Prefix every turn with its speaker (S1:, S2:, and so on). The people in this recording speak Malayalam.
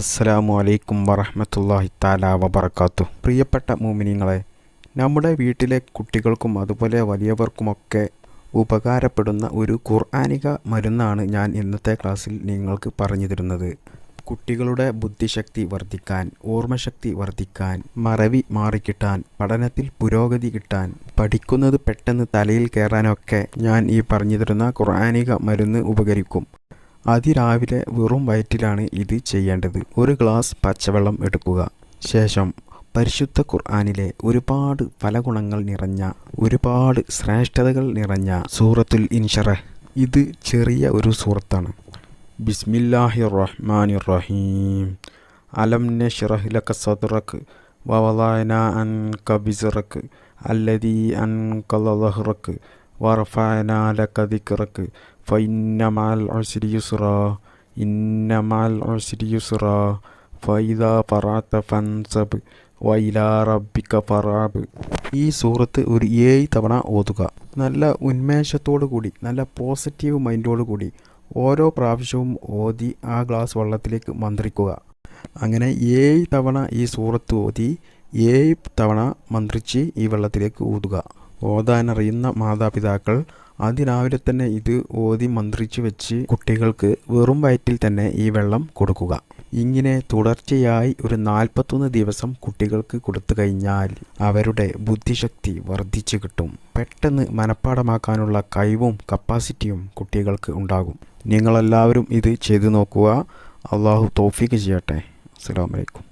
S1: അസ്സലാമു അലൈക്കും വറഹമത്തല്ലാഹി താല വബർക്കാത്തു പ്രിയപ്പെട്ട മൂമിനിങ്ങളെ നമ്മുടെ വീട്ടിലെ കുട്ടികൾക്കും അതുപോലെ വലിയവർക്കുമൊക്കെ ഉപകാരപ്പെടുന്ന ഒരു ഖുർആനിക മരുന്നാണ് ഞാൻ ഇന്നത്തെ ക്ലാസ്സിൽ നിങ്ങൾക്ക് പറഞ്ഞു തരുന്നത് കുട്ടികളുടെ ബുദ്ധിശക്തി വർദ്ധിക്കാൻ ഓർമ്മശക്തി വർദ്ധിക്കാൻ മറവി മാറിക്കിട്ടാൻ പഠനത്തിൽ പുരോഗതി കിട്ടാൻ പഠിക്കുന്നത് പെട്ടെന്ന് തലയിൽ കയറാനൊക്കെ ഞാൻ ഈ പറഞ്ഞു തരുന്ന ഖുർആനിക മരുന്ന് ഉപകരിക്കും. അതിരാവിലെ വെറും വയറ്റിലാണ് ഇത് ചെയ്യേണ്ടത്. ഒരു ഗ്ലാസ് പച്ചവെള്ളം എടുക്കുക. ശേഷം പരിശുദ്ധ ഖുർആാനിലെ ഒരുപാട് പല ഗുണങ്ങൾ നിറഞ്ഞ ഒരുപാട് ശ്രേഷ്ഠതകൾ നിറഞ്ഞ സൂറത്തുൽ ഇൻഷറ. ഇത് ചെറിയ ഒരു സൂറത്താണ്. ബിസ്മില്ലാഹി റഹ്മാനി റഹീം അലം നഷ്റഹ് ലക സദ്റക് വവളഅന അൻ കബിസറക്ക് അല്ലദീ അൻ കലഹ്റക്ക് വറഫഅന ലക ഇന്ന മഅൽ ഉസ്രി യുസ്റാ ഫഇദാ ഫറഅത ഫൻസബ് വൈലാ റബ്ബിക്ക ഫറാബ് ഈ സൂറത്ത് ഒരു ഏഴ് തവണ ഓതുക. നല്ല ഉന്മേഷത്തോടു കൂടി നല്ല പോസിറ്റീവ് മൈൻഡോടു കൂടി ഓരോ പ്രാവശ്യവും ഓതി ആ ഗ്ലാസ് വെള്ളത്തിലേക്ക് മന്ത്രിക്കുക. അങ്ങനെ ഏഴ് തവണ ഈ സൂറത്ത് ഓതി ഏഴ് തവണ മന്ത്രിച്ച് ഈ വെള്ളത്തിലേക്ക് ഊതുക. ഓതാനറിയുന്ന മാതാപിതാക്കൾ അതിരാവിലെ തന്നെ ഇത് ഓതി മന്ത്രിച്ചു വെച്ച് കുട്ടികൾക്ക് വെറും വയറ്റിൽ തന്നെ ഈ വെള്ളം കൊടുക്കുക. ഇങ്ങനെ തുടർച്ചയായി ഒരു നാൽപ്പത്തൊന്ന് ദിവസം കുട്ടികൾക്ക് കൊടുത്തു കഴിഞ്ഞാൽ അവരുടെ ബുദ്ധിശക്തി വർദ്ധിച്ചു കിട്ടും. പെട്ടെന്ന് മനഃപ്പാടമാക്കാനുള്ള കഴിവും കപ്പാസിറ്റിയും കുട്ടികൾക്ക് ഉണ്ടാകും. നിങ്ങളെല്ലാവരും ഇത് ചെയ്തു നോക്കുക. അള്ളാഹു തോഫിക്ക് ചെയ്യട്ടെ. അസ്സാം വലൈക്കും